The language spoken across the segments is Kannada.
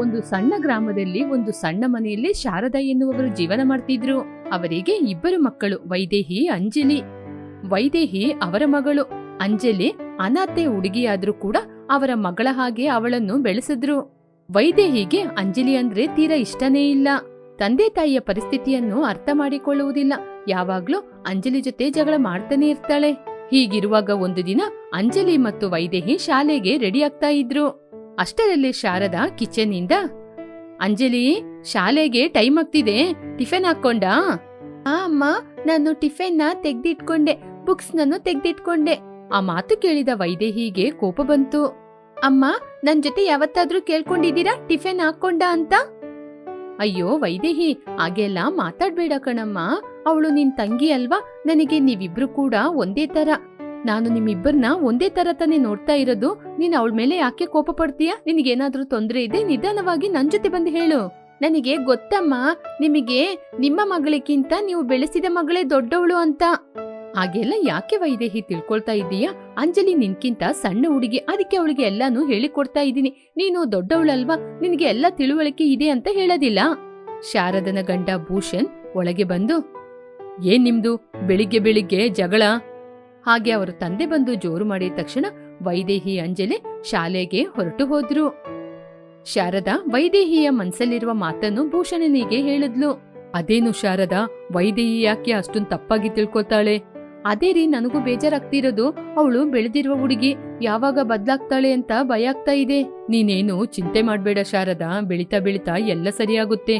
ಒಂದು ಸಣ್ಣ ಗ್ರಾಮದಲ್ಲಿ ಒಂದು ಸಣ್ಣ ಮನೆಯಲ್ಲಿ ಶಾರದಾ ಎನ್ನುವವರು ಜೀವನ ಮಾಡ್ತಿದ್ರು. ಅವರಿಗೆ ಇಬ್ಬರು ಮಕ್ಕಳು, ವೈದೇಹಿ ಅಂಜಲಿ. ವೈದೇಹಿ ಅವರ ಮಗಳು. ಅಂಜಲಿ ಅನಾಥೆ ಹುಡುಗಿಯಾದ್ರೂ ಕೂಡ ಅವರ ಮಗಳ ಹಾಗೆ ಅವಳನ್ನು ಬೆಳೆಸಿದ್ರು. ವೈದೇಹಿಗೆ ಅಂಜಲಿ ಅಂದ್ರೆ ತೀರಾ ಇಷ್ಟನೇ ಇಲ್ಲ. ತಂದೆ ತಾಯಿಯ ಪರಿಸ್ಥಿತಿಯನ್ನು ಅರ್ಥ ಮಾಡಿಕೊಳ್ಳುವುದಿಲ್ಲ. ಯಾವಾಗ್ಲೂ ಅಂಜಲಿ ಜೊತೆ ಜಗಳ ಮಾಡ್ತಾನೆ ಇರ್ತಾಳೆ. ಹೀಗಿರುವಾಗ ಒಂದು ದಿನ ಅಂಜಲಿ ಮತ್ತು ವೈದೇಹಿ ಶಾಲೆಗೆ ರೆಡಿ ಆಗ್ತಾ ಇದ್ರು. ಅಷ್ಟರಲ್ಲಿ ಶಾರದಾ ಕಿಚನ್ ಇಂದ ಅಂಜಲಿ ಶಾಲೆಗೆ ಟೈಮ್ ಆಗ್ತಿದೆ ಟಿಫಿನ್ ಹಾಕೊಂಡ ಆ ಅಮ್ಮ ನಾನು ಟಿಫಿನ್ನ ತೆಗ್ದಿಟ್ಕೊಂಡೆ ಬುಕ್ಸ್ ನಾನು ತೆಗ್ದಿಟ್ಕೊಂಡೆ. ಆ ಮಾತು ಕೇಳಿದ ವೈದೇಹಿಗೆ ಕೋಪ ಬಂತು. ಅಮ್ಮ ನನ್ ಜೊತೆ ಯಾವತ್ತಾದ್ರೂ ಕೇಳ್ಕೊಂಡಿದ್ದೀರಾ? ಟಿಫಿನ್ ಹಾಕೊಂಡ ಅಂತ? ಅಯ್ಯೋ ವೈದೇಹಿ ಹಾಗೆಲ್ಲ ಮಾತಾಡ್ಬೇಡ ಕಣಮ್ಮ. ಅವಳು ನಿನ್ ತಂಗಿ ಅಲ್ವಾ? ನನಗೆ ನೀವಿಬ್ರು ಕೂಡ ಒಂದೇ ತರ. ನಾನು ನಿಮ್ಮಿಬ್ಬರನ್ನ ಒಂದೇ ತರ ತಾನೇ ನೋಡ್ತಾ ಇರೋದು. ನೀನ್ ಅವಳ ಮೇಲೆ ಯಾಕೆ ಕೋಪ ಪಡ್ತೀಯಾ? ನಿನಗೇನಾದ್ರೂ ತೊಂದ್ರೆ ಇದೆ? ನಿಧಾನವಾಗಿ ನನ್ ಜೊತೆ ಬಂದು ಹೇಳು. ನನಗೆ ಗೊತ್ತಮ್ಮ, ನಿಮಗೆ ನಿಮ್ಮ ಮಗಳಿಗಿಂತ ನೀವು ಬೆಳೆಸಿದ ಮಗಳೇ ದೊಡ್ಡವಳು ಅಂತ. ಹಾಗೆಲ್ಲ ಯಾಕೆ ವೈದೇಹಿ ತಿಳ್ಕೊಳ್ತಾ ಇದ್ದೀಯಾ? ಅಂಜಲಿ ನಿನ್ಕಿಂತ ಸಣ್ಣ ಹುಡುಗಿ, ಅದಕ್ಕೆ ಅವಳಿಗೆ ಎಲ್ಲಾನು ಹೇಳಿಕೊಡ್ತಾ ಇದ್ದೀನಿ. ನೀನು ದೊಡ್ಡವಳಲ್ವಾ? ನಿನಗೆ ಎಲ್ಲ ತಿಳುವಳಿಕೆ ಇದೆ ಅಂತ ಹೇಳೋದಿಲ್ಲ. ಶಾರದನ ಗಂಡ ಭೂಷಣ್ ಒಳಗೆ ಬಂದು, ಏನ್ ನಿಮ್ದು? ಬೆಳಿಗ್ಗೆ ಬೆಳಿಗ್ಗೆ ಜಗಳ? ಹಾಗೆ ಅವರ ತಂದೆ ಬಂದು ಜೋರು ಮಾಡಿದ ತಕ್ಷಣ ವೈದೇಹಿ ಅಂಜಲಿ ಶಾಲೆಗೆ ಹೊರಟು ಹೋದ್ರು. ಶಾರದಾ ವೈದೇಹಿಯ ಮನ್ಸಲ್ಲಿರುವ ಮಾತನ್ನು ಭೂಷಣನಿಗೆ ಹೇಳಿದ್ಲು. ಅದೇನು ಶಾರದಾ? ವೈದೇಹಿ ಯಾಕೆ ಅಷ್ಟೊಂದು ತಪ್ಪಾಗಿ ತಿಳ್ಕೊತಾಳೆ ಅದೇ ರೀ ನನಗೂ ಬೇಜಾರಾಗ್ತಿರೋದು. ಅವಳು ಬೆಳೆದಿರುವ ಹುಡುಗಿ ಯಾವಾಗ ಬದ್ಲಾಗ್ತಾಳೆ ಅಂತ ಭಯ ಆಗ್ತಾ ಇದೆ. ನೀನೇನು ಚಿಂತೆ ಮಾಡ್ಬೇಡ ಶಾರದಾ. ಬೆಳಿತಾ ಬೆಳಿತಾ ಎಲ್ಲ ಸರಿಯಾಗುತ್ತೆ.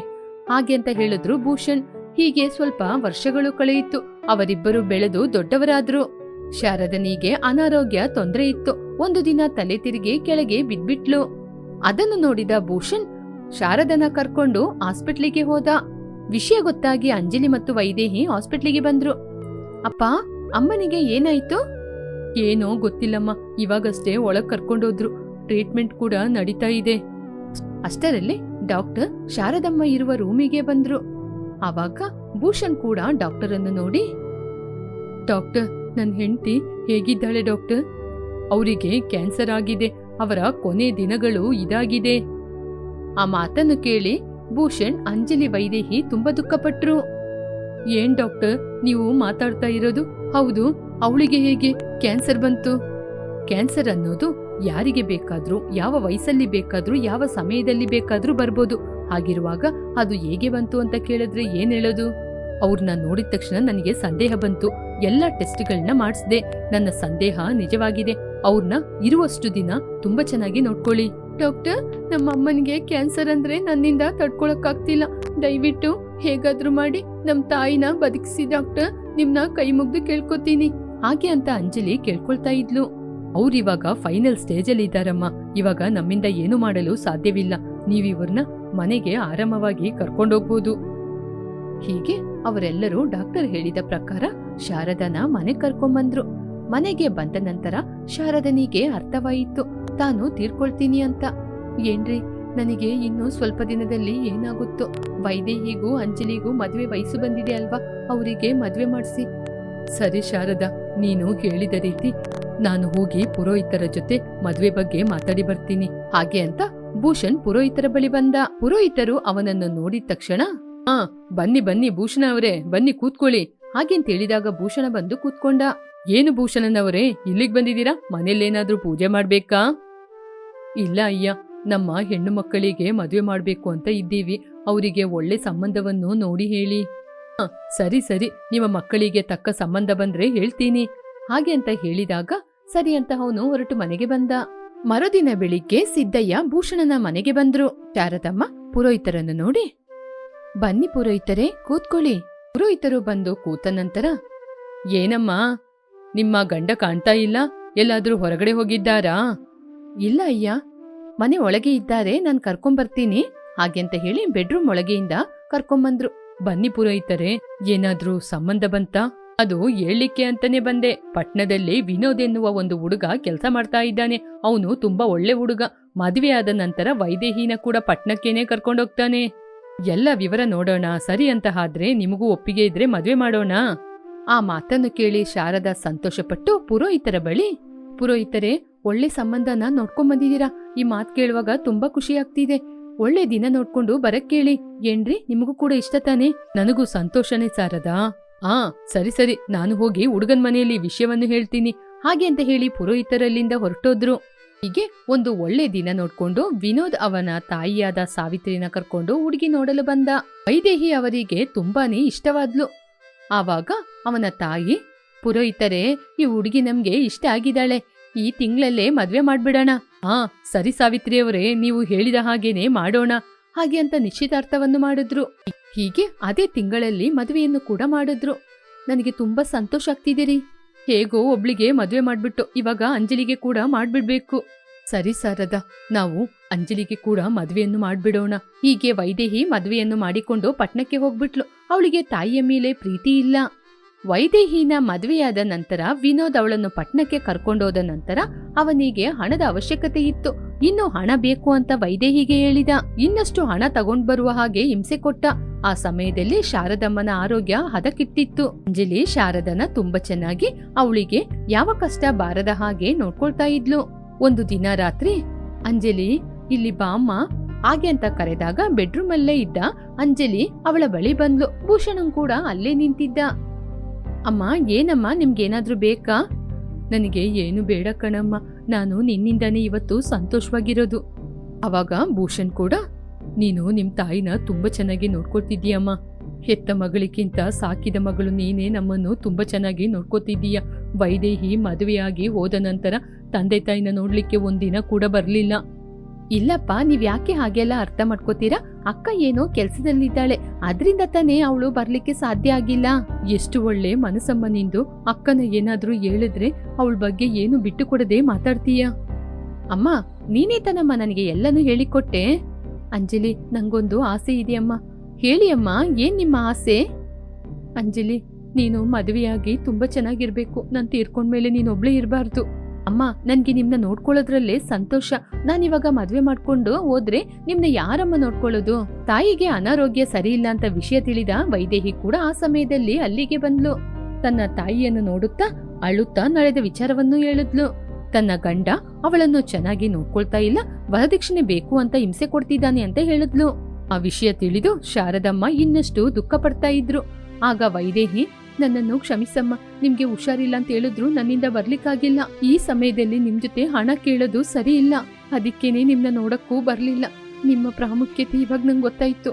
ಹಾಗೆ ಅಂತ ಹೇಳಿದ್ರು ಭೂಷಣ್. ಹೀಗೆ ಸ್ವಲ್ಪ ವರ್ಷಗಳು ಕಳೆಯಿತು. ಅವರಿಬ್ಬರು ಬೆಳೆದು ದೊಡ್ಡವರಾದ್ರು. ಶಾರದನಿಗೆ ಅನಾರೋಗ್ಯ ತೊಂದರೆ ಇತ್ತು. ಒಂದು ದಿನ ತಲೆ ತಿರುಗಿ ಕೆಳಗೆ ಬಿದ್ಬಿಟ್ಲು. ಅದನ್ನು ನೋಡಿದ ಭೂಷಣ್ ಶಾರದನ ಕರ್ಕೊಂಡು ಹಾಸ್ಪಿಟ್ಲಿಗೆ ಹೋದ. ವಿಷಯ ಗೊತ್ತಾಗಿ ಅಂಜಲಿ ಮತ್ತು ವೈದೇಹಿ ಹಾಸ್ಪಿಟ್ಲಿಗೆ ಬಂದ್ರು. ಅಪ್ಪ, ಅಮ್ಮನಿಗೆ ಏನಾಯ್ತು? ಏನೋ ಗೊತ್ತಿಲ್ಲಮ್ಮ, ಇವಾಗಷ್ಟೇ ಒಳಗ್ ಕರ್ಕೊಂಡೋದ್ರು ಟ್ರೀಟ್ಮೆಂಟ್ ಕೂಡ ನಡೀತಾ ಇದೆ. ಅಷ್ಟರಲ್ಲಿ ಡಾಕ್ಟರ್ ಶಾರದಮ್ಮ ಇರುವ ರೂಮಿಗೆ ಬಂದ್ರು. ಆವಾಗ ಭೂಷಣ್ ಕೂಡ ಡಾಕ್ಟರ್ ಅನ್ನು ನೋಡಿ, ಡಾಕ್ಟರ್ ನನ್ನ ಹೆಂಡತಿ ಹೇಗಿದ್ದಾಳೆ ಡಾಕ್ಟರ್? ಅವರಿಗೆ ಕ್ಯಾನ್ಸರ್ ಆಗಿದೆ, ಅವರ ಕೊನೆ ದಿನಗಳು ಇದಾಗಿದೆ. ಆ ಮಾತನ್ನು ಕೇಳಿ ಭೂಷಣ್ ಅಂಜಲಿ ವೈದೇಹಿ ತುಂಬಾ ದುಃಖಪಟ್ರು. ಏನ್ ಡಾಕ್ಟರ್, ನೀವು ಮಾತಾಡ್ತಾ ಇರೋದು? ಹೌದು, ಅವಳಿಗೆ ಹೇಗೆ ಕ್ಯಾನ್ಸರ್ ಬಂತು? ಕ್ಯಾನ್ಸರ್ ಅನ್ನೋದು ಯಾರಿಗೆ ಬೇಕಾದ್ರೂ, ಯಾವ ವಯಸ್ಸಲ್ಲಿ ಬೇಕಾದ್ರೂ, ಯಾವ ಸಮಯದಲ್ಲಿ ಬೇಕಾದ್ರೂ ಬರ್ಬೋದು. ಹಾಗಿರುವಾಗ ಅದು ಹೇಗೆ ಬಂತು ಅಂತ ಕೇಳಿದ್ರೆ ಏನ್ ಹೇಳೋದು? ಅವ್ರನ್ನ ನೋಡಿದ ತಕ್ಷಣ ನನಗೆ ಸಂದೇಹ ಬಂತು. ಎಲ್ಲ ಟೆಸ್ಟ್ಗಳನ್ನ ಮಾಡಿಸ್ದೆ. ನನ್ನ ಸಂದೇಹ ನಿಜವಾಗಿದೆ. ಅವ್ರನ್ನ ಇರುವಷ್ಟು ದಿನ ತುಂಬಾ ಚೆನ್ನಾಗಿ ನೋಡ್ಕೊಳ್ಳಿ. ಡಾಕ್ಟರ್ ನಮ್ಮ ಅಮ್ಮನಿಗೆ ಕ್ಯಾನ್ಸರ್ ಅಂದ್ರೆ ನನ್ನಿಂದ ತಡ್ಕೊಳಕ್ಕಾಗ್ತಿಲ್ಲ. ದಯವಿಟ್ಟು ಹೇಗಾದ್ರೂ ಮಾಡಿ ನಮ್ ತಾಯಿನ ಬದುಕಿಸಿ ಡಾಕ್ಟರ್. ನಿಮ್ನ ಕೈ ಮುಗ್ದು ಕೇಳ್ಕೊತೀನಿ. ಹಾಗೆ ಅಂತ ಅಂಜಲಿ ಕೇಳ್ಕೊಳ್ತಾ ಇದ್ಲು. ಅವ್ರಿವಾಗ ಫೈನಲ್ ಸ್ಟೇಜ್ ಅಲ್ಲಿ ಇದ್ದಾರಮ್ಮ. ಇವಾಗ ನಮ್ಮಿಂದ ಏನು ಮಾಡಲು ಸಾಧ್ಯವಿಲ್ಲ. ನೀವಿವ್ರನ್ನ ಮನೆಗೆ ಆರಾಮವಾಗಿ ಕರ್ಕೊಂಡೋಗ್ಬೋದು. ಹೀಗೆ ಅವರೆಲ್ಲರೂ ಡಾಕ್ಟರ್ ಹೇಳಿದ ಪ್ರಕಾರ ಶಾರದನ ಮನೆ ಕರ್ಕೊಂಬಂದ್ರು. ಮನೆಗೆ ಬಂದ ನಂತರ ಶಾರದನಿಗೆ ಅರ್ಥವಾಯಿತು. ತಾನು ತೀರ್ಕೊಳ್ತೀನಿ ಅಂತ. ಏನ್ರಿ, ನನಗೆ ಇನ್ನು ಸ್ವಲ್ಪ ದಿನದಲ್ಲಿ ಏನಾಗುತ್ತೋ? ವೈದೇಹಿಗೂ ಅಂಜಲಿಗೂ ಮದುವೆ ವಯಸ್ಸು ಬಂದಿದೆ ಅಲ್ವಾ? ಅವರಿಗೆ ಮದುವೆ ಮಾಡಿಸಿ. ಸರಿ ಶಾರದಾ, ನೀನು ಹೇಳಿದ ರೀತಿ ನಾನು ಹೋಗಿ ಪುರೋಹಿತರ ಜೊತೆ ಮದುವೆ ಬಗ್ಗೆ ಮಾತಾಡಿ ಬರ್ತೀನಿ. ಹಾಗೆ ಅಂತ ಭೂಷಣ್ ಪುರೋಹಿತರ ಬಳಿ ಬಂದ. ಪುರೋಹಿತರು ಅವನನ್ನು ನೋಡಿದ ತಕ್ಷಣ ಹಾ ಬನ್ನಿ ಬನ್ನಿ ಭೂಷಣ ಅವರೇ ಬನ್ನಿ ಕೂತ್ಕೊಳ್ಳಿ. ಹಾಗೆಂತ ಹೇಳಿದಾಗ ಭೂಷಣ ಬಂದು ಕೂತ್ಕೊಂಡ. ಏನು ಭೂಷಣನವರೇ ಇಲ್ಲಿಗೆ ಬಂದಿದ್ದೀರಾ? ಮನೇಲೇನಾದ್ರೂ ಪೂಜೆ ಮಾಡ್ಬೇಕಾ? ಇಲ್ಲ ಅಯ್ಯ ನಮ್ಮ ಹೆಣ್ಣು ಮಕ್ಕಳಿಗೆ ಮದುವೆ ಮಾಡ್ಬೇಕು ಅಂತ ಇದ್ದೀವಿ. ಅವರಿಗೆ ಒಳ್ಳೆ ಸಂಬಂಧವನ್ನು ನೋಡಿ ಹೇಳಿ. "ಹ, ಸರಿ ಸರಿ ನಿಮ್ಮ ಮಕ್ಕಳಿಗೆ ತಕ್ಕ ಸಂಬಂಧ ಬಂದ್ರೆ ಹೇಳ್ತೀನಿ. ಹಾಗೆ ಅಂತ ಹೇಳಿದಾಗ ಸರಿ ಅಂತ ಅವನು ಹೊರಟು ಮನೆಗೆ ಬಂದ. ಮರುದಿನ ಬೆಳಿಗ್ಗೆ ಸಿದ್ದಯ್ಯ ಭೂಷಣನ ಮನೆಗೆ ಬಂದ್ರು. ಶಾರದಮ್ಮ ಪುರೋಹಿತರನ್ನು ನೋಡಿ ಬನ್ನಿ ಪುರೋಹಿತರೆ, ಕೂತ್ಕೊಳ್ಳಿ. ಪುರೋಹಿತರು ಬಂದು ಕೂತ ನಂತರ, ಏನಮ್ಮ, ನಿಮ್ಮ ಗಂಡ ಕಾಣ್ತಾ ಇಲ್ಲ, ಎಲ್ಲಾದ್ರೂ ಹೊರಗಡೆ ಹೋಗಿದ್ದಾರಾ? ಇಲ್ಲ ಅಯ್ಯ, ಮನೆ ಒಳಗೆ ಇದ್ದಾರೆ, ನಾನು ಕರ್ಕೊಂಬರ್ತೀನಿ, ಹಾಗೆಂತ ಹೇಳಿ ಬೆಡ್ರೂಮ್ ಒಳಗೆಯಿಂದ ಕರ್ಕೊಂಬಂದ್ರು. ಬನ್ನಿ ಪುರೋಹಿತರೆ, ಏನಾದ್ರೂ ಸಂಬಂಧ ಬಂತ? ಅದು ಹೇಳಲಿಕ್ಕೆ ಅಂತಾನೆ ಬಂದೆ. ಪಟ್ನದಲ್ಲಿ ವಿನೋದ್ ಎನ್ನುವ ಒಂದು ಹುಡುಗ ಕೆಲಸ ಮಾಡ್ತಾ ಇದ್ದಾನೆ. ಅವನು ತುಂಬಾ ಒಳ್ಳೆ ಹುಡುಗ. ಮದುವೆ ಆದ ನಂತರ ವೈದೇಹಿನ ಕೂಡ ಪಟ್ನಕ್ಕೇನೆ ಕರ್ಕೊಂಡೋಗ್ತಾನೆ. ಎಲ್ಲ ವಿವರ ನೋಡೋಣ. ಸರಿ ಅಂತ ಆದ್ರೆ ನಿಮಗೂ ಒಪ್ಪಿಗೆ ಇದ್ರೆ ಮದುವೆ ಮಾಡೋಣ. ಆ ಮಾತನ್ನು ಕೇಳಿ ಶಾರದಾ ಸಂತೋಷಪಟ್ಟು, ಪುರೋಹಿತರ ಬಳಿ, ಪುರೋಹಿತರೆ, ಒಳ್ಳೆ ಸಂಬಂಧನ ನೋಡ್ಕೊಂಡ್ ಬಂದಿದ್ದೀರಾ? ಈ ಮಾತ್ ಕೇಳುವಾಗ ತುಂಬಾ ಖುಷಿ ಆಗ್ತಿದೆ. ಒಳ್ಳೆ ದಿನ ನೋಡ್ಕೊಂಡು ಬರಕ್ ಕೇಳಿ. ಏನ್ರಿ? ನಿಮಗೂ ಕೂಡ ಇಷ್ಟ ತಾನೆ? ನನಗೂ ಸಂತೋಷನೇ ಸಾರದಾ ಆ, ಸರಿ ಸರಿ. ನಾನು ಹೋಗಿ ಹುಡುಗನ್ ಮನೆಯಲ್ಲಿ ವಿಷಯವನ್ನು ಹೇಳ್ತೀನಿ. ಹಾಗೆ ಅಂತ ಹೇಳಿ ಪುರೋಹಿತರಲ್ಲಿಂದ ಹೊರಟೋದ್ರು. ಹೀಗೆ ಒಂದು ಒಳ್ಳೆ ದಿನ ನೋಡ್ಕೊಂಡು ವಿನೋದ್ ಅವನ ತಾಯಿಯಾದ ಸಾವಿತ್ರಿನ ಕರ್ಕೊಂಡು ಹುಡುಗಿ ನೋಡಲು ಬಂದ. ವೈದೇಹಿ ಅವರಿಗೆ ತುಂಬಾನೇ ಇಷ್ಟವಾದ್ಲು. ಆವಾಗ ಅವನ ತಾಯಿ, ಪುರೋಹಿತರೇ, ಈ ಹುಡುಗಿ ನಮ್ಗೆ ಇಷ್ಟ ಆಗಿದ್ದಾಳೆ. ಈ ತಿಂಗಳಲ್ಲೇ ಮದ್ವೆ ಮಾಡ್ಬಿಡೋಣ. ಹಾ, ಸರಿ ಸಾವಿತ್ರಿಯವರೇ, ನೀವು ಹೇಳಿದ ಹಾಗೇನೆ ಮಾಡೋಣ. ಹಾಗೆ ಅಂತ ನಿಶ್ಚಿತಾರ್ಥವನ್ನು ಮಾಡಿದ್ರು. ಹೀಗೆ ಅದೇ ತಿಂಗಳಲ್ಲಿ ಮದುವೆಯನ್ನು ಕೂಡ ಮಾಡಿದ್ರು. ನನಗೆ ತುಂಬಾ ಸಂತೋಷ ಆಗ್ತಿದ್ದೀರಿ ಹೇಗೋ ಒಬ್ಳಿಗೆ ಮದುವೆ ಮಾಡ್ಬಿಟ್ಟು ಇವಾಗ ಅಂಜಲಿಗೆ ಕೂಡ ಮಾಡ್ಬಿಡ್ಬೇಕು. ಸರಿ ಸಾರದ, ನಾವು ಅಂಜಲಿಗೆ ಕೂಡ ಮದುವೆಯನ್ನು ಮಾಡ್ಬಿಡೋಣ. ಹೀಗೆ ವೈದೇಹಿ ಮದುವೆಯನ್ನು ಮಾಡಿಕೊಂಡು ಪಟ್ಣಕ್ಕೆ ಹೋಗ್ಬಿಟ್ಲು. ಅವಳಿಗೆ ತಾಯಿಯ ಮೇಲೆ ಪ್ರೀತಿ ಇಲ್ಲ. ವೈದೇಹಿನ ಮದುವೆಯಾದ ನಂತರ ವಿನೋದ್ ಅವಳನ್ನು ಪಟ್ಣಕ್ಕೆ ಕರ್ಕೊಂಡೋದ ನಂತರ ಅವನಿಗೆ ಹಣದ ಅವಶ್ಯಕತೆ ಇತ್ತು. ಇನ್ನು ಹಣ ಬೇಕು ಅಂತ ವೈದೇಹಿಗೆ ಹೇಳಿದ. ಇನ್ನಷ್ಟು ಹಣ ತಗೊಂಡ್ ಬರುವ ಹಾಗೆ ಹಿಂಸೆ ಕೊಟ್ಟ. ಆ ಸಮಯದಲ್ಲಿ ಶಾರದಮ್ಮನ ಆರೋಗ್ಯ ಹದಕಿಟ್ಟಿತ್ತು ಅಂಜಲಿ ಶಾರದನ ತುಂಬಾ ಚೆನ್ನಾಗಿ ಅವಳಿಗೆ ಯಾವ ಕಷ್ಟ ಬಾರದ ಹಾಗೆ ನೋಡ್ಕೊಳ್ತಾ ಇದ್ಲು. ಒಂದು ದಿನ ರಾತ್ರಿ, ಅಂಜಲಿ, ಇಲ್ಲಿ ಬಾಮ್ಮ ಹಾಗೆ ಅಂತ ಕರೆದಾಗ ಬೆಡ್ರೂಮ್ ಅಲ್ಲೇ ಇದ್ದ ಅಂಜಲಿ ಅವಳ ಬಳಿ ಬಂದ್ಲು. ಭೂಷಣಂ ಕೂಡ ಅಲ್ಲೇ ನಿಂತಿದ್ದ. ಅಮ್ಮ, ಏನಮ್ಮ, ನಿಮ್ಗೇನಾದ್ರೂ ಬೇಕಾ? ನನಗೆ ಏನು ಬೇಡ ಕಣಮ್ಮ. ನಾನು ನಿನ್ನಿಂದಾನೇ ಇವತ್ತು ಸಂತೋಷವಾಗಿರೋದು. ಅವಾಗ ಭೂಷಣ್ ಕೂಡ, ನೀನು ನಿಮ್ಮ ತಾಯಿನ ತುಂಬಾ ಚೆನ್ನಾಗಿ ನೋಡ್ಕೊತಿದ್ದೀಯಮ್ಮ ಹೆತ್ತ ಮಗಳಿಗಿಂತ ಸಾಕಿದ ಮಗಳು ನೀನೇ ನಮ್ಮನ್ನು ತುಂಬಾ ಚೆನ್ನಾಗಿ ನೋಡ್ಕೋತಿದ್ದೀಯ ವೈದೇಹಿ ಮದುವೆಯಾಗಿ ಹೋದ ನಂತರ ತಂದೆ ತಾಯಿನ ನೋಡ್ಲಿಕ್ಕೆ ಒಂದಿನ ಕೂಡ ಬರ್ಲಿಲ್ಲ. ಇಲ್ಲಪ್ಪ, ನೀವ್ ಯಾಕೆ ಹಾಗೆಲ್ಲ ಅರ್ಥ ಮಾಡ್ಕೋತೀರಾ? ಅಕ್ಕ ಏನೋ ಕೆಲ್ಸದಲ್ಲಿದ್ದಾಳೆ. ಅದ್ರಿಂದ ತಾನೇ ಅವಳು ಬರ್ಲಿಕ್ಕೆ ಸಾಧ್ಯ ಆಗಿಲ್ಲ. ಎಷ್ಟು ಒಳ್ಳೆ ಮನಸ್ಸಮ್ಮ ನಿಂದು. ಅಕ್ಕನ ಏನಾದ್ರೂ ಹೇಳಿದ್ರೆ ಅವಳ ಬಗ್ಗೆ ಏನು ಬಿಟ್ಟು ಕೊಡದೆ ಮಾತಾಡ್ತೀಯ? ಅಮ್ಮ, ನೀನೇ ತನಮ್ಮ ನನಗೆ ಎಲ್ಲನೂ ಹೇಳಿಕೊಟ್ಟೆ. ಅಂಜಲಿ, ನಂಗೊಂದು ಆಸೆ ಇದೆಯಮ್ಮ. ಹೇಳಿ ಅಮ್ಮ, ಏನ್ ನಿಮ್ಮ ಆಸೆ? ಅಂಜಲಿ, ನೀನು ಮದುವೆಯಾಗಿ ತುಂಬಾ ಚೆನ್ನಾಗಿರ್ಬೇಕು. ನಾನು ತೀರ್ಕೊಂಡ್ಮೇಲೆ ನೀನೊಬ್ಳೇ ಇರಬಾರ್ದು. ಅಮ್ಮ, ನನ್ಗೆ ನಿಮ್ನ ನೋಡ್ಕೊಳ್ಳೋದ್ರಲ್ಲೇ ಸಂತೋಷ. ನಾನಿವಾಗ ಮದ್ವೆ ಮಾಡ್ಕೊಂಡು ಹೋದ್ರೆ ನಿಮ್ನ ಯಾರಮ್ಮ ನೋಡ್ಕೊಳ್ಳೋದು? ತಾಯಿಗೆ ಅನಾರೋಗ್ಯ ಸರಿ ಇಲ್ಲ ಅಂತ ವಿಷಯ ತಿಳಿದ ವೈದೇಹಿ ಕೂಡ ಆ ಸಮಯದಲ್ಲಿ ಅಲ್ಲಿಗೆ ಬಂದ್ಲು. ತನ್ನ ತಾಯಿಯನ್ನು ನೋಡುತ್ತಾ ಅಳುತ್ತಾ ನಡೆದ ವಿಚಾರವನ್ನು ಹೇಳಿದ್ಲು. ತನ್ನ ಗಂಡ ಅವಳನ್ನು ಚೆನ್ನಾಗಿ ನೋಡ್ಕೊಳ್ತಾ ಇಲ್ಲ, ವರದಕ್ಷಿಣೆ ಬೇಕು ಅಂತ ಹಿಂಸೆ ಕೊಡ್ತಿದ್ದಾನೆ ಅಂತ ಹೇಳಿದ್ಲು. ಆ ವಿಷಯ ತಿಳಿದು ಶಾರದಮ್ಮ ಇನ್ನಷ್ಟು ದುಃಖ ಪಡ್ತಾ ಇದ್ರು. ಆಗ ವೈದೇಹಿ ನನ್ನನ್ನು ಕ್ಷಮಿಸಮ್ಮ. ನಿಮ್ಗೆ ಹುಷಾರಿಲ್ಲ ಅಂತ ಹೇಳಿದ್ರು ನನ್ನಿಂದ ಬರ್ಲಿಕ್ಕಾಗಿಲ್ಲ. ಈ ಸಮಯದಲ್ಲಿ ನಿಮ್ ಜೊತೆ ಹಣ ಕೇಳೋದು ಸರಿ ಇಲ್ಲ ಅದಕ್ಕೇನೆ ನಿಮ್ನ ನೋಡಕ್ಕೂ ಬರ್ಲಿಲ್ಲ. ನಿಮ್ಮ ಪ್ರಾಮುಖ್ಯತೆ ಇವಾಗ ನಂಗೆ ಗೊತ್ತಾಯ್ತು.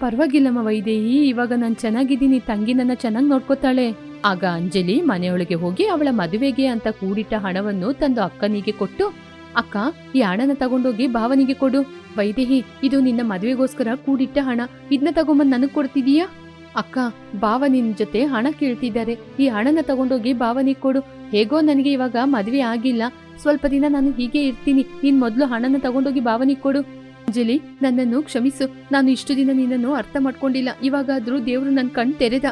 ಪರವಾಗಿಲ್ಲಮ್ಮ ವೈದೇಹಿ ಇವಾಗ ನಾನ್ ಚೆನ್ನಾಗಿದ್ದೀನಿ. ತಂಗಿ ನನ್ನ ಚೆನ್ನಾಗಿ ನೋಡ್ಕೋತಾಳೆ. ಆಗ ಅಂಜಲಿ ಮನೆಯೊಳಗೆ ಹೋಗಿ ಅವಳ ಮದುವೆಗೆ ಅಂತ ಕೂಡಿಟ್ಟ ಹಣವನ್ನು ತಂದು ಅಕ್ಕನಿಗೆ ಕೊಟ್ಟು, ಅಕ್ಕ, ಈ ಹಣನ ತಗೊಂಡೋಗಿ ಭಾವನಿಗೆ ಕೊಡು. ವೈದೇಹಿ, ಇದು ನಿನ್ನ ಮದುವೆಗೋಸ್ಕರ ಕೂಡಿಟ್ಟ ಹಣ. ಇದನ್ನ ತಗೊಂಬಂದ್ ನನಗೆ ಕೊಡ್ತಿದೀಯಾ? ಅಕ್ಕ, ಭಾವ ನಿನ್ ಜೊತೆ ಹಣ ಕೇಳ್ತಿದ್ದಾರೆ. ಈ ಹಣನ ತಗೊಂಡೋಗಿ ಭಾವನಿಗೆ ಕೊಡು. ಹೇಗೋ ನನಗೆ ಇವಾಗ ಮದ್ವೆ ಆಗಿಲ್ಲ. ಸ್ವಲ್ಪ ದಿನ ನಾನು ಹೀಗೆ ಇರ್ತೀನಿ. ನೀನ್ ಮೊದ್ಲು ಹಣನ ತಗೊಂಡೋಗಿ ಭಾವನಿಗೆ ಕೊಡು. ಅಂಜಲಿ, ನನ್ನನ್ನು ಕ್ಷಮಿಸು. ನಾನು ಇಷ್ಟು ದಿನ ನಿನ್ನನ್ನು ಅರ್ಥ ಮಾಡ್ಕೊಂಡಿಲ್ಲ. ಇವಾಗಾದ್ರೂ ದೇವ್ರು ನನ್ ಕಣ್ ತೆರೆದ.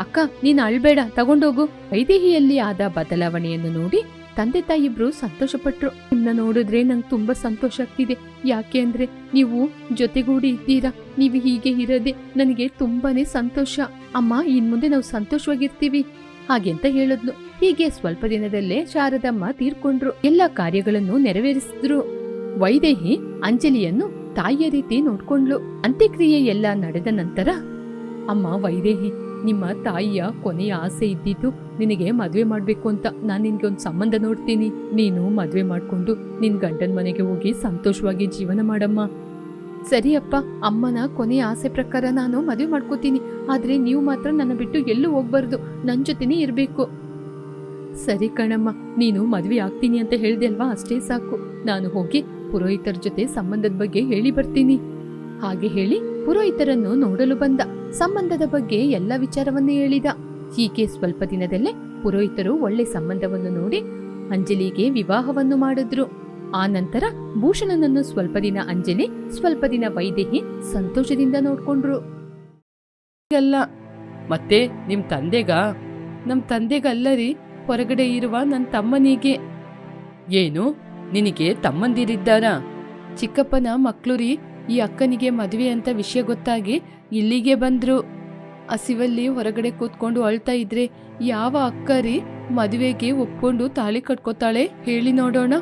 ಅಕ್ಕ, ನೀನ್ ಅಳ್ಬೇಡ. ತಗೊಂಡೋಗು. ವೈದೇಹಿಯಲ್ಲಿ ಆದ ಬದಲಾವಣೆಯನ್ನು ನೋಡಿ ತಂದೆ ತಾಯಿ ಇಬ್ರು ಸಂತೋಷಪಟ್ರು. ನಿಮ್ನ ನೋಡಿದ್ರೆ ನಂಗೆ ತುಂಬಾ ಸಂತೋಷ ಆಗ್ತಿದೆ. ಯಾಕೆ ಅಂದ್ರೆ ನೀವು ಜೊತೆಗೂಡಿ ಇದ್ದೀರಾ. ನೀವು ಹೀಗೆ ಇರೋದೆ ನನಗೆ ತುಂಬಾನೇ ಸಂತೋಷ. ಅಮ್ಮ ಇನ್ ಮುಂದೆ ನಾವು ಸಂತೋಷವಾಗಿರ್ತೀವಿ. ಹಾಗೆ ಅಂತ ಹೇಳಿದ್ಲು. ಹೀಗೆ ಸ್ವಲ್ಪ ದಿನದಲ್ಲೇ ಶಾರದಮ್ಮ ತೀರ್ಕೊಂಡ್ರು. ಎಲ್ಲ ಕಾರ್ಯಗಳನ್ನು ನೆರವೇರಿಸಿದ್ರು. ವೈದೇಹಿ ಅಂಜಲಿಯನ್ನು ತಾಯಿಯ ರೀತಿ ನೋಡ್ಕೊಂಡ್ಲು ಅಂತ್ಯಕ್ರಿಯೆ ಎಲ್ಲ ನಡೆದ ನಂತರ ಅಮ್ಮ ವೈದೇಹಿ ನಿಮ್ಮ ತಾಯಿಯ ಕೊನೆಯ ಆಸೆ ಇದ್ದಿದ್ದು ನಿನಗೆ ಮದುವೆ ಮಾಡಬೇಕು ಅಂತ ನಾನು ನಿನಗೆ ಒಂದು ಸಂಬಂಧ ನೋಡ್ತೀನಿ. ನೀನು ಮದುವೆ ಮಾಡ್ಕೊಂಡು ನಿನ್ನ ಗಂಡನ ಮನೆಗೆ ಹೋಗಿ ಸಂತೋಷವಾಗಿ ಜೀವನ ಮಾಡಮ್ಮ. ಸರಿಯಪ್ಪ ಅಮ್ಮನ ಕೊನೆಯ ಆಸೆ ಪ್ರಕಾರ ನಾನು ಮದುವೆ ಮಾಡ್ಕೋತೀನಿ. ಆದ್ರೆ ನೀವು ಮಾತ್ರ ನನ್ನ ಬಿಟ್ಟು ಎಲ್ಲೂ ಹೋಗ್ಬಾರ್ದು. ನನ್ನ ಜೊತೆನೇ ಇರಬೇಕು. ಸರಿ ಕಣಮ್ಮ, ನೀನು ಮದುವೆ ಆಗ್ತೀನಿ ಅಂತ ಹೇಳಿದೆ ಅಲ್ವಾ? ಅಷ್ಟೇ ಸಾಕು. ನಾನು ಹೋಗಿ ಪುರೋಹಿತರ ಜೊತೆ ಸಂಬಂಧದ ಬಗ್ಗೆ ಹೇಳಿ ಬರ್ತೀನಿ. ಹಾಗೆ ಹೇಳಿ ಪುರೋಹಿತರನ್ನು ನೋಡಲು ಬಂದ. ಸಂಬಂಧದ ಬಗ್ಗೆ ಎಲ್ಲ ವಿಚಾರವನ್ನು ಹೇಳಿದ. ಹೀಗೆ ಸ್ವಲ್ಪ ದಿನದಲ್ಲೇ ಪುರೋಹಿತರು ಒಳ್ಳೆ ಸಂಬಂಧವನ್ನು ನೋಡಿ ಅಂಜಲಿಗೆ ವಿವಾಹವನ್ನು ಮಾಡಿದ್ರು. ಆ ನಂತರ ಭೂಷಣನನ್ನು ಸ್ವಲ್ಪ ದಿನ ಅಂಜಲಿ, ಸ್ವಲ್ಪ ದಿನ ವೈದೇಹಿ ಸಂತೋಷದಿಂದ ನೋಡ್ಕೊಂಡ್ರು. ಅಲ್ಲ ಮತ್ತೆ ನಿಮ್ ತಂದೆಗ? ನಮ್ ತಂದೆಗಲ್ಲರಿ, ಹೊರಗಡೆ ಇರುವ ನನ್ನ ತಮ್ಮನಿಗೆ. ಏನು? ನಿನಗೆ ತಮ್ಮಂದಿರಿದ್ದಾರಾ? ಚಿಕ್ಕಪ್ಪನ ಮಕ್ಳು ರೀ. ಈ ಅಕ್ಕನಿಗೆ ಮದುವೆ ಅಂತ ವಿಷಯ ಗೊತ್ತಾಗಿ ಇಲ್ಲಿಗೆ ಬಂದ್ರು. ಹಸಿವಲ್ಲಿ ಹೊರಗಡೆ ಕೂತ್ಕೊಂಡು ಅಳ್ತಾ ಇದ್ರೆ ಯಾವ ಅಕ್ಕ ರೀ ಮದುವೆಗೆ ಒಪ್ಕೊಂಡು ತಾಳಿ ಕಟ್ಕೋತಾಳೆ ಹೇಳಿ ನೋಡೋಣ.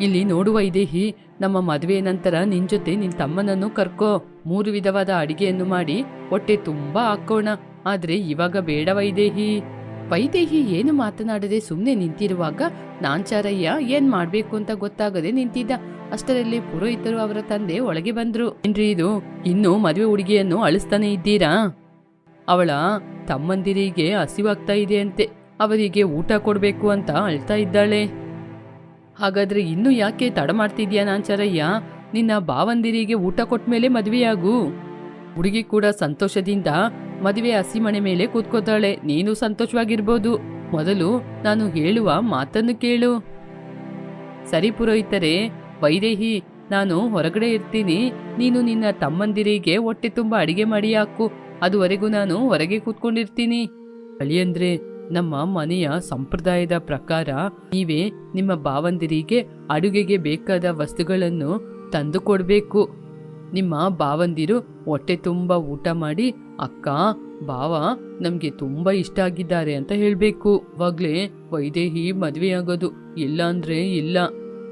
ಇಲ್ಲಿ ನೋಡುವ ಇದೇಹಿ ನಮ್ಮ ಮದುವೆ ನಂತರ ನಿನ್ ಜೊತೆ ನಿನ್ ತಮ್ಮನನ್ನು ಕರ್ಕೋ. ಮೂರು ವಿಧವಾದ ಅಡಿಗೆಯನ್ನು ಮಾಡಿ ಹೊಟ್ಟೆ ತುಂಬಾ ಹಾಕೋಣ. ಆದ್ರೆ ಇವಾಗ ಬೇಡ ವೈದೇಹಿ ವೈದೇಹಿ ಏನು ಮಾತನಾಡದೆ ಸುಮ್ಮನೆ ನಿಂತಿರುವಾಗ ನಾಂಚಾರಯ್ಯ ಏನ್ ಮಾಡ್ಬೇಕು ಅಂತ ಗೊತ್ತಾಗದೆ ನಿಂತಿದ್ದ. ಅಷ್ಟರಲ್ಲಿ ಪುರೋಹಿತರು ಅವರ ತಂದೆ ಒಳಗೆ ಬಂದ್ರು. ಏನ್ರಿ ಇದು? ಇನ್ನು ಮದುವೆ ಹುಡುಗಿಯನ್ನು ಅಳಿಸ್ತಾನೆ ಇದ್ದೀರಾ? ಅವಳ ತಮ್ಮಂದಿರಿಗೆ ಹಸಿವಾಗ್ತಾ ಇದೆ ಅಂತೆ ಅವರಿಗೆ ಊಟ ಕೊಡಬೇಕು ಅಂತ ಅಳ್ತಾ ಇದ್ದಾಳೆ. ಹಾಗಾದ್ರೆ ಇನ್ನು ಯಾಕೆ ತಡ ಮಾಡ್ತಿದ್ಯಾ ನಾಂಚಾರಯ್ಯ ನಿನ್ನ ಭಾವಂದಿರಿಗೆ ಊಟ ಕೊಟ್ಮೇಲೆ ಮದುವೆಯಾಗು. ಹುಡುಗಿ ಕೂಡ ಸಂತೋಷದಿಂದ ಮದುವೆ ಹಸಿಮಣೆ ಮೇಲೆ ಕೂತ್ಕೋತಾಳೆ. ನೀನು ಸಂತೋಷವಾಗಿರ್ಬೋದು. ಮೊದಲು ನಾನು ಹೇಳುವ ಮಾತನ್ನು ಕೇಳು. ಸರಿ ಪುರೋಹಿತರೆ ವೈದೇಹಿ, ನಾನು ಹೊರಗಡೆ ಇರ್ತೀನಿ. ನೀನು ನಿನ್ನ ತಮ್ಮಂದಿರಿಗೆ ಹೊಟ್ಟೆ ತುಂಬ ಅಡಿಗೆ ಮಾಡಿ ಹಾಕು. ಅದುವರೆಗೂ ನಾನು ಹೊರಗೆ ಕೂತ್ಕೊಂಡಿರ್ತೀನಿ. ಅಳಿಯಂದ್ರೆ, ನಮ್ಮ ಮನೆಯ ಸಂಪ್ರದಾಯದ ಪ್ರಕಾರ ನೀವೇ ನಿಮ್ಮ ಭಾವಂದಿರಿಗೆ ಅಡುಗೆಗೆ ಬೇಕಾದ ವಸ್ತುಗಳನ್ನು ತಂದು ಕೊಡಬೇಕು. ನಿಮ್ಮ ಭಾವಂದಿರು ಹೊಟ್ಟೆ ತುಂಬ ಊಟ ಮಾಡಿ, ಅಕ್ಕ, ಭಾವ, ನಮಗೆ ತುಂಬ ಇಷ್ಟ ಆಗಿದ್ದಾರೆ ಅಂತ ಹೇಳಬೇಕು. ಅವಾಗಲೇ ವೈದೇಹಿ ಮದುವೆಯಾಗೋದು ಇಲ್ಲ ಅಂದ್ರೆ ಇಲ್ಲ.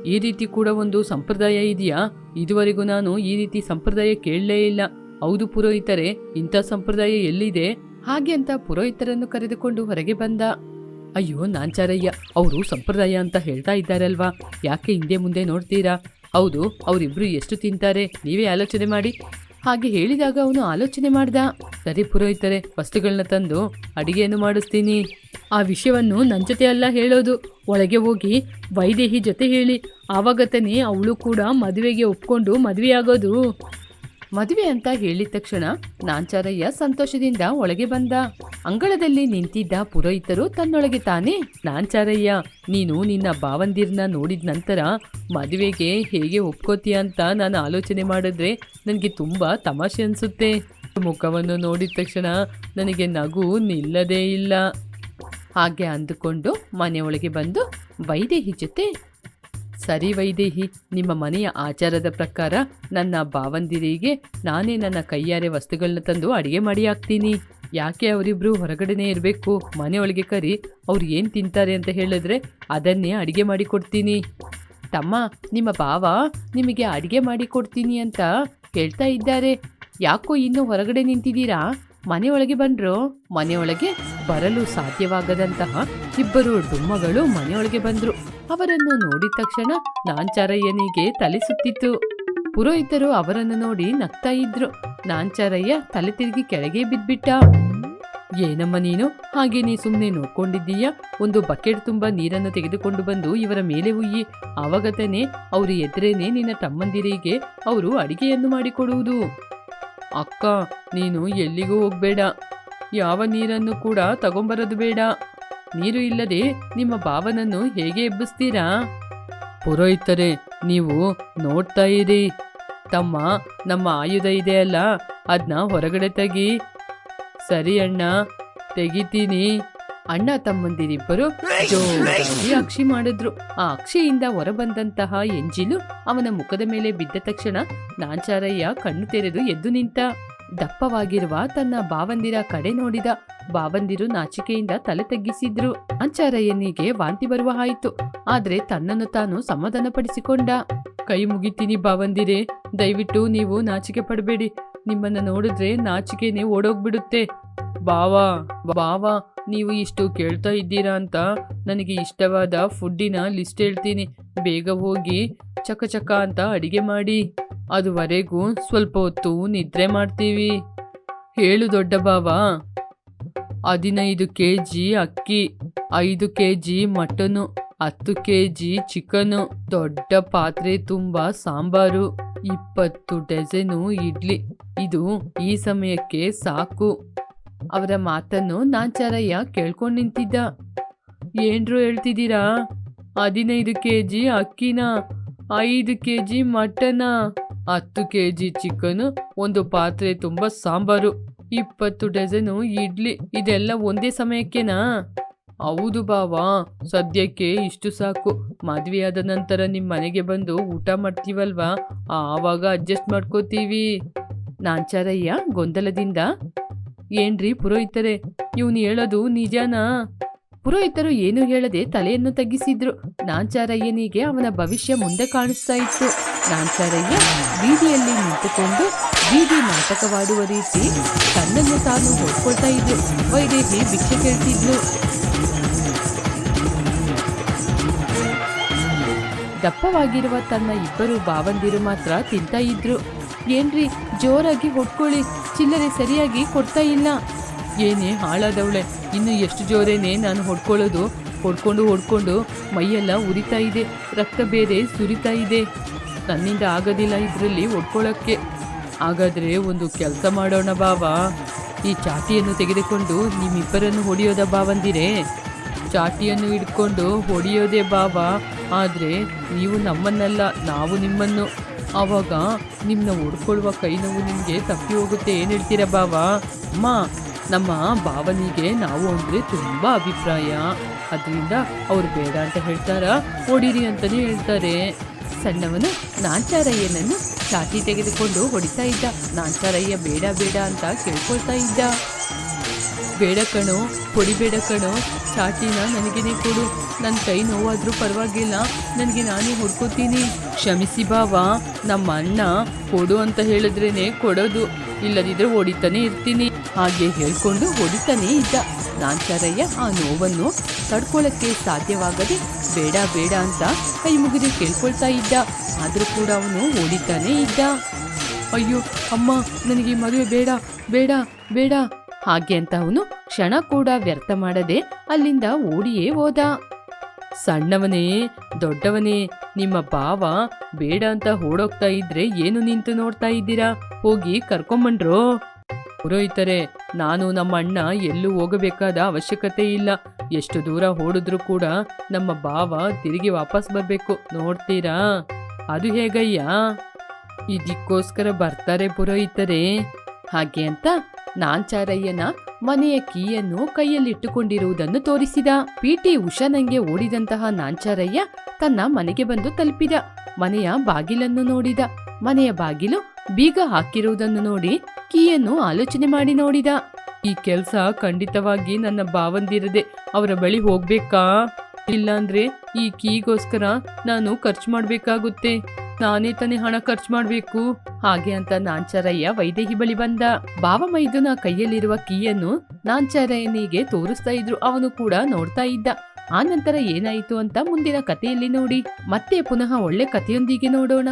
ಈ ರೀತಿ ಕೂಡ ಒಂದು ಸಂಪ್ರದಾಯ ಇದೆಯಾ? ಇದುವರೆಗೂ ನಾನು ಈ ರೀತಿ ಸಂಪ್ರದಾಯ ಕೇಳಲೇ ಇಲ್ಲ. ಹೌದು ಪುರೋಹಿತರೆ, ಇಂಥ ಸಂಪ್ರದಾಯ ಎಲ್ಲಿದೆ? ಹಾಗೆ ಅಂತ ಪುರೋಹಿತರನ್ನು ಕರೆದುಕೊಂಡು ಹೊರಗೆ ಬಂದ. ಅಯ್ಯೋ ನಾಂಚಾರಯ್ಯ ಅವರು ಸಂಪ್ರದಾಯ ಅಂತ ಹೇಳ್ತಾ ಇದ್ದಾರಲ್ವಾ? ಯಾಕೆ ಹಿಂದೆ ಮುಂದೆ ನೋಡ್ತೀರಾ? ಹೌದು, ಅವರಿಬ್ರು ಎಷ್ಟು ತಿಂತಾರೆ? ನೀವೇ ಆಲೋಚನೆ ಮಾಡಿ. ಹಾಗೆ ಹೇಳಿದಾಗ ಅವನು ಆಲೋಚನೆ ಮಾಡ್ದ, ಸರಿ ಪುರೋಹಿತರೆ ವಸ್ತುಗಳನ್ನ ತಂದು ಅಡಿಗೆಯನ್ನು ಮಾಡಿಸ್ತೀನಿ. ಆ ವಿಷಯವನ್ನು ನನ್ನ ಜೊತೆ ಅಲ್ಲ ಹೇಳೋದು. ಒಳಗೆ ಹೋಗಿ ವೈದೇಹಿ ಜೊತೆ ಹೇಳಿ. ಆವಾಗ ತಾನೇ ಅವಳು ಕೂಡ ಮದುವೆಗೆ ಒಪ್ಕೊಂಡು ಮದುವೆಯಾಗೋದು. ಮದುವೆ ಅಂತ ಹೇಳಿದ ತಕ್ಷಣ ನಾಂಚಾರಯ್ಯ ಸಂತೋಷದಿಂದ ಒಳಗೆ ಬಂದ. ಅಂಗಳದಲ್ಲಿ ನಿಂತಿದ್ದ ಪುರೋಹಿತರು ತನ್ನೊಳಗೆ ತಾನೇ, ನಾಂಚಾರಯ್ಯ, ನೀನು ನಿನ್ನ ಭಾವಂದಿರ್ನ ನೋಡಿದ ನಂತರ ಮದುವೆಗೆ ಹೇಗೆ ಒಪ್ಕೋತೀಯ ಅಂತ ನಾನು ಆಲೋಚನೆ ಮಾಡಿದ್ರೆ ನನಗೆ ತುಂಬ ತಮಾಷೆ ಅನಿಸುತ್ತೆ. ಮುಖವನ್ನು ನೋಡಿದ ತಕ್ಷಣ ನನಗೆ ನಗು ನಿಲ್ಲದೇ ಇಲ್ಲ. ಹಾಗೆ ಅಂದುಕೊಂಡು ಮನೆಯೊಳಗೆ ಬಂದು ವೈದೇಹಿ ಜೊತೆ ಸರಿ ವೈದೇಹಿ ನಿಮ್ಮ ಮನೆಯ ಆಚಾರದ ಪ್ರಕಾರ ನನ್ನ ಭಾವಂದಿರಿಗೆ ನಾನೇ ನನ್ನ ಕೈಯಾರೆ ವಸ್ತುಗಳನ್ನ ತಂದು ಅಡಿಗೆ ಮಾಡಿ ಹಾಕ್ತೀನಿ. ಯಾಕೆ ಅವರಿಬ್ರು ಹೊರಗಡೆನೇ ಇರಬೇಕು? ಮನೆಯೊಳಗೆ ಕರಿ, ಅವ್ರು ಏನು ತಿಂತಾರೆ ಅಂತ ಹೇಳಿದ್ರೆ ಅದನ್ನೇ ಅಡಿಗೆ ಮಾಡಿ ಕೊಡ್ತೀನಿ. ತಮ್ಮ, ನಿಮ್ಮ ಬಾವ ನಿಮಗೆ ಅಡಿಗೆ ಮಾಡಿ ಕೊಡ್ತೀನಿ ಅಂತ ಹೇಳ್ತಾ ಇದ್ದಾರೆ. ಯಾಕೋ ಇನ್ನೂ ಹೊರಗಡೆ ನಿಂತಿದ್ದೀರಾ? ಮನೆಯೊಳಗೆ ಬಂದ್ರು. ಮನೆಯೊಳಗೆ ಬರಲು ಸಾಧ್ಯವಾಗದಂತಹ ಇಬ್ಬರು ಡುಮ್ಮಗಳು ಮನೆಯೊಳಗೆ ಬಂದ್ರು. ಅವರನ್ನು ನೋಡಿದ ತಕ್ಷಣ ನಾಂಚಾರಯ್ಯನಿಗೆ ತಲೆ ಸುತ್ತಿತ್ತು ಪುರೋಹಿತರು ಅವರನ್ನು ನೋಡಿ ನಗ್ತಾ ಇದ್ರು. ನಾಂಚಾರಯ್ಯ ತಲೆ ತಿರುಗಿ ಕೆಳಗೆ ಬಿದ್ಬಿಟ್ಟ. ಏನಮ್ಮ ನೀನು? ಹಾಗೆ ನೀ ಸುಮ್ಮನೆ ನೋಡ್ಕೊಂಡಿದ್ದೀಯ? ಒಂದು ಬಕೆಟ್ ತುಂಬಾ ನೀರನ್ನು ತೆಗೆದುಕೊಂಡು ಬಂದು ಇವರ ಮೇಲೆ ಉಯ್ಯಿ. ಅವಾಗತಾನೆ ತಾನೇ ಅವರು ಎದುರೇನೆ ನಿನ್ನ ತಮ್ಮಂದಿರಿಗೆ ಅವರು ಅಡಿಗೆಯನ್ನು ಮಾಡಿಕೊಡುವುದು. ಅಕ್ಕ, ನೀನು ಎಲ್ಲಿಗೂ ಹೋಗ್ಬೇಡ. ಯಾವ ನೀರನ್ನು ಕೂಡ ತಗೊಂಬರದು ಬೇಡ. ನೀರು ಇಲ್ಲದೆ ನಿಮ್ಮ ಭಾವನನ್ನು ಹೇಗೆ ಎಬ್ಬಿಸ್ತೀರಾ? ಪುರೋಹಿತರೆ ನೀವು ನೋಡ್ತಾ ಇರಿ. ತಮ್ಮ ನಮ್ಮ ಆಯುಧ ಇದೆಯಲ್ಲ ಅದನ್ನ ಹೊರಗಡೆ ತೆಗಿ. ಸರಿ ಅಣ್ಣ ತೆಗಿತೀನಿ. ಅಣ್ಣ ತಮ್ಮಂದಿರಿಬ್ಬರು ಜೋರಾಗಿ ಅಕ್ಷಿ ಮಾಡಿದ್ರು. ಆ ಅಕ್ಷಿಯಿಂದ ಹೊರಬಂದಂತಹ ಎಂಜಿಲು ಅವನ ಮುಖದ ಮೇಲೆ ಬಿದ್ದ ತಕ್ಷಣ ನಾಂಚಾರಯ್ಯ ಕಣ್ಣು ತೆರೆದು ಎದ್ದು ನಿಂತ ದಪ್ಪವಾಗಿರುವ ತನ್ನ ಬಾವಂದಿರ ಕಡೆ ನೋಡಿದ. ಬಾವಂದಿರು ನಾಚಿಕೆಯಿಂದ ತಲೆ ತಗ್ಗಿಸಿದ್ರು. ಅಂಚಾರಯ್ಯನಿಗೆ ವಾಂತಿ ಬರುವ ಹಾಯಿತು. ಆದ್ರೆ ತನ್ನನ್ನು ತಾನು ಸಮಾಧಾನಪಡಿಸಿಕೊಂಡ. ಕೈ ಮುಗಿತೀನಿ ಬಾವಂದಿರೇ, ದಯವಿಟ್ಟು ನೀವು ನಾಚಿಕೆ ಪಡಬೇಡಿ. ನಿಮ್ಮನ್ನ ನೋಡಿದ್ರೆ ನಾಚಿಕೆನೆ ಓಡೋಗ್ಬಿಡುತ್ತೆ. ಬಾವಾ ಬಾವಾ, ನೀವು ಇಷ್ಟು ಕೇಳ್ತಾ ಇದ್ದೀರಾ ಅಂತ ನನಗೆ ಇಷ್ಟವಾದ ಫುಡ್ಡಿನ ಲಿಸ್ಟ್ ಹೇಳ್ತೀನಿ. ಬೇಗ ಹೋಗಿ ಚಕ ಚಕ ಅಂತ ಅಡಿಗೆ ಮಾಡಿ. ಅದುವರೆಗೂ ಸ್ವಲ್ಪ ಹೊತ್ತು ನಿದ್ರೆ ಮಾಡ್ತೀವಿ. ಹೇಳು ದೊಡ್ಡ ಬಾವ. ಹದಿನೈದು ಕೆ ಜಿ ಅಕ್ಕಿ, ಐದು ಕೆ ಜಿ ಮಟನು, ಹತ್ತು ಕೆ ಜಿ ಚಿಕನು, ದೊಡ್ಡ ಪಾತ್ರೆ ತುಂಬ ಸಾಂಬಾರು, ಇಪ್ಪತ್ತು ಡಜನು ಇಡ್ಲಿ. ಇದು ಈ ಸಮಯಕ್ಕೆ ಸಾಕು. ಅವರ ಮಾತನ್ನು ನಾಚಾರಯ್ಯ ಕೇಳ್ಕೊಂಡು ನಿಂತಿದ್ದ. ಏನ್ರು ಹೇಳ್ತಿದ್ದೀರಾ? ಹದಿನೈದು ಕೆ ಜಿ ಅಕ್ಕಿನ, ಐದು ಕೆ ಜಿ ಮಟನ? ಹತ್ತು ಕೆ ಜಿ ಚಿಕನು, ಒಂದು ಪಾತ್ರೆ ತುಂಬ ಸಾಂಬಾರು, ಇಪ್ಪತ್ತು ಡಜನು ಇಡ್ಲಿ, ಇದೆಲ್ಲ ಒಂದೇ ಸಮಯಕ್ಕೆನಾ? ಹೌದು ಬಾವ, ಸದ್ಯಕ್ಕೆ ಇಷ್ಟು ಸಾಕು. ಮದುವೆಯಾದ ನಂತರ ನಿಮ್ಮ ಮನೆಗೆ ಬಂದು ಊಟ ಮಾಡ್ತೀವಲ್ವಾ? ಆವಾಗ ಅಡ್ಜಸ್ಟ್ ಮಾಡ್ಕೋತೀವಿ. ನಾಂಚಾರಯ್ಯ ಗೊಂದಲದಿಂದ. ಏನ್ರಿ ಪುರೋಹಿತರೆ, ಇವನು ಹೇಳೋದು ನಿಜನಾ? ಪುರೋಹಿತರು ಏನು ಹೇಳದೆ ತಲೆಯನ್ನು ತಗ್ಗಿಸಿದ್ರು. ನಾಂಚಾರಯ್ಯನಿಗೆ ಅವನ ಭವಿಷ್ಯ ಮುಂದೆ ಕಾಣಿಸ್ತಾ ಇತ್ತು. ನಾಂಚಾರಯ್ಯ ಬೀದಿಯಲ್ಲಿ ನಿಂತುಕೊಂಡು ಬೀದಿ ನಾಟಕವಾಡುವ ರೀತಿ ತನ್ನನ್ನು ತಾನು ಹೊಡ್ಕೊಳ್ತಾ ಇದ್ರು ವೈದೇಹಿ ಭಿಕ್ಷೆ ಕೇಳ್ತಿದ್ಲು. ದಪ್ಪವಾಗಿರುವ ತನ್ನ ಇಬ್ಬರು ಬಾವಂದಿರು ಮಾತ್ರ ತಿಂತಾ ಇದ್ರು. ಏನ್ರಿ, ಜೋರಾಗಿ ಹೊಡ್ಕೊಳ್ಳಿ. ಚಿಲ್ಲರೆ ಸರಿಯಾಗಿ ಕೊಡ್ತಾ ಇಲ್ಲ. ಏನೇ ಹಾಳಾದವಳೆ. ಇನ್ನು ಎಷ್ಟು ಜೋರೇನೆ ನಾನು ಹೊಡ್ಕೊಳ್ಳೋದು, ಹೊಡ್ಕೊಂಡು ಹೊಡ್ಕೊಂಡು ಮೈಯೆಲ್ಲ ಉರಿತಾ ಇದೆ, ರಕ್ತ ಬೇರೆ ಸುರಿತಾ ಇದೆ. ನನ್ನಿಂದ ಆಗೋದಿಲ್ಲ ಇದರಲ್ಲಿ ಹೊಡ್ಕೊಳ್ಳೋಕ್ಕೆ. ಹಾಗಾದರೆ ಒಂದು ಕೆಲಸ ಮಾಡೋಣ ಬಾವ. ಈ ಚಾಟಿಯನ್ನು ತೆಗೆದುಕೊಂಡು ನಿಮ್ಮಿಬ್ಬರನ್ನು ಹೊಡೆಯೋದ ಬಾವಂದಿರೇ? ಚಾಟಿಯನ್ನು ಹಿಡ್ಕೊಂಡು ಹೊಡೆಯೋದೇ ಬಾವ. ಆದರೆ ನೀವು ನಮ್ಮನ್ನಲ್ಲ, ನಾವು ನಿಮ್ಮನ್ನು. ಆವಾಗ ನಿಮ್ಮನ್ನ ಹೊಡ್ಕೊಳ್ಳುವ ಕೈ ನೋವು ನಿಮಗೆ ತಪ್ಪಿ ಹೋಗುತ್ತೆ. ಏನು ಹೇಳ್ತೀರಾ ಬಾವ? ಅಮ್ಮ ನಮ್ಮ ಭಾವನಿಗೆ ನಾವು ಅಂದರೆ ತುಂಬ ಅಭಿಪ್ರಾಯ. ಅದರಿಂದ ಅವ್ರು ಬೇಡ ಅಂತ ಹೇಳ್ತಾರಾ? ಹೊಡೀರಿ ಅಂತಲೇ ಹೇಳ್ತಾರೆ. ಸಣ್ಣವನು ನಾಂಚಾರಯ್ಯನನ್ನು ಚಾಟಿ ತೆಗೆದುಕೊಂಡು ಹೊಡಿತಾ ಇದ್ದ. ನಾಂಚಾರಯ್ಯ ಬೇಡ ಬೇಡ ಅಂತ ಕೇಳ್ಕೊಳ್ತಾ ಇದ್ದ. ಬೇಡ ಕಣೋ, ಹೊಡಿಬೇಡ ಕಣೋ, ಚಾಟಿನ ನನಗೇನೆ ಕೊಡು. ನನ್ನ ಕೈ ನೋವಾದ್ರೂ ಪರವಾಗಿಲ್ಲ. ನನಗೆ ನಾನೇ ಹೊಡ್ಕೋತೀನಿ. ಕ್ಷಮಿಸಿ ಬಾವ ನಮ್ಮ ಅಣ್ಣ ಕೊಡು ಅಂತ ಹೇಳಿದ್ರೇನೆ ಕೊಡೋದು. ಇಲ್ಲದಿದ್ರೆ ಹೊಡಿತಾನೆ ಇರ್ತೀನಿ. ಹಾಗೆ ಹೇಳ್ಕೊಂಡು ಹೊಡಿತಾನೇ ಇದ್ದ. ನಾಂಚಾರಯ್ಯ ಆ ನೋವನ್ನು ತಡ್ಕೊಳ್ಳಕ್ಕೆ ಸಾಧ್ಯವಾಗದೆ ಬೇಡ ಬೇಡ ಅಂತ ಕೈ ಮುಗಿದು ಕೇಳ್ಕೊಳ್ತಾ ಇದ್ದ. ಆದರೂ ಕೂಡ ಅವನು ಓಡಿತಾನೇ ಇದ್ದ. ಅಯ್ಯೋ, ಅಮ್ಮ, ನನಗೆ ಮದುವೆ ಬೇಡ ಬೇಡ ಬೇಡ. ಹಾಗೆ ಅಂತ ಅವನು ಕ್ಷಣ ಕೂಡ ವ್ಯರ್ಥ ಮಾಡದೆ ಅಲ್ಲಿಂದ ಓಡಿಯೇ ಹೋದ. ಸಣ್ಣವನೇ, ದೊಡ್ಡವನೇ, ನಿಮ್ಮ ಭಾವ ಬೇಡ ಅಂತ ಓಡೋಗ್ತಾ ಇದ್ರೆ ಏನು ನಿಂತು ನೋಡ್ತಾ ಇದ್ದೀರಾ? ಹೋಗಿ ಕರ್ಕೊಂಬಂಡ್ರೋ ಪುರೋಹಿತರೆ, ನಾನು ನಮ್ಮ ಅಣ್ಣ ಎಲ್ಲೂ ಹೋಗಬೇಕಾದ ಅವಶ್ಯಕತೆ ಇಲ್ಲ. ಎಷ್ಟು ದೂರ ಓಡಿದ್ರೂ ಕೂಡ ನಮ್ಮ ಭಾವ ತಿರುಗಿ ವಾಪಸ್ ಬರಬೇಕು. ನೋಡ್ತೀರಾ? ಅದು ಹೇಗಯ್ಯ? ಇದಕ್ಕೋಸ್ಕರ ಬರ್ತಾರೆ ಪುರೋಹಿತರೇ. ಹಾಗೆ ಅಂತ ನಾಂಚಾರಯ್ಯನ ಮನೆಯ ಕೀಯನ್ನು ಕೈಯಲ್ಲಿಟ್ಟುಕೊಂಡಿರುವುದನ್ನು ತೋರಿಸಿದ. ಪಿಟಿ ಉಷಾನಂಗೆ ಓಡಿದಂತಹ ನಾಂಚಾರಯ್ಯ ತನ್ನ ಮನೆಗೆ ಬಂದು ತಲುಪಿದ. ಮನೆಯ ಬಾಗಿಲನ್ನು ನೋಡಿದ. ಮನೆಯ ಬಾಗಿಲು ಬೀಗ ಹಾಕಿರುವುದನ್ನು ನೋಡಿ ಕೀಯನ್ನು ಆಲೋಚನೆ ಮಾಡಿ ನೋಡಿದ. ಈ ಕೆಲಸ ಖಂಡಿತವಾಗಿ ನನ್ನ ಬಾವಂದಿರದೆ ಅವರ ಬಳಿ ಹೋಗ್ಬೇಕಾ? ಇಲ್ಲಾಂದ್ರೆ ಈ ಕೀಗೋಸ್ಕರ ನಾನು ಖರ್ಚು ಮಾಡ್ಬೇಕಾಗುತ್ತೆ. ನಾನೇ ತಾನೇ ಹಣ ಖರ್ಚು ಮಾಡ್ಬೇಕು. ಹಾಗೆ ಅಂತ ನಾಂಚಾರಯ್ಯ ವೈದೇಹಿ ಬಳಿ ಬಂದ. ಬಾವ ಮೈದುನ ಕೈಯಲ್ಲಿರುವ ಕೀಯನ್ನು ನಾಂಚಾರಯ್ಯನಿಗೆ ತೋರಿಸ್ತಾ ಇದ್ರು. ಅವನು ಕೂಡ ನೋಡ್ತಾ ಇದ್ದ. ಆ ನಂತರ ಏನಾಯಿತು ಅಂತ ಮುಂದಿನ ಕಥೆಯಲ್ಲಿ ನೋಡಿ. ಮತ್ತೆ ಪುನಃ ಒಳ್ಳೆ ಕಥೆಯೊಂದಿಗೆ ನೋಡೋಣ.